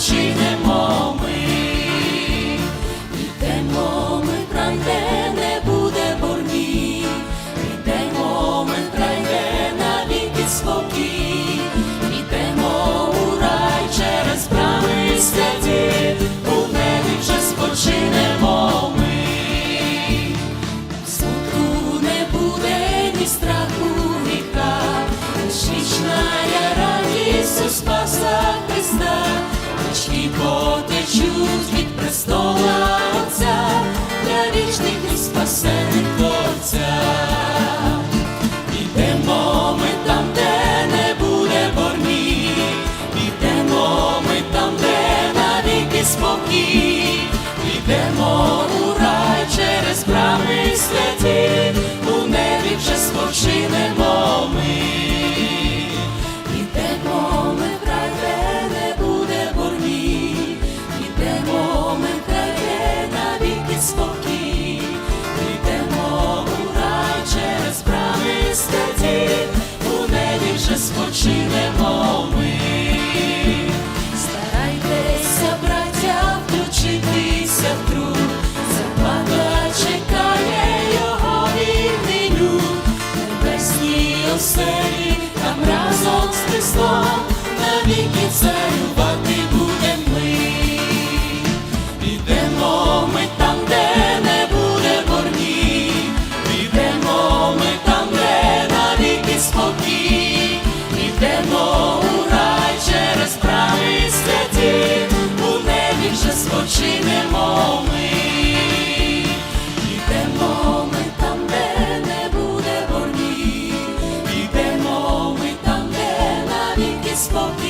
Починемо ми, йдемо ми вкрай, де не буде борні, йдемо ми вкрай, де навіки спокій. і спокій, йдемо у рай через правий слід. тій оселі, там разом з Христом навіки царювати буде. spoken.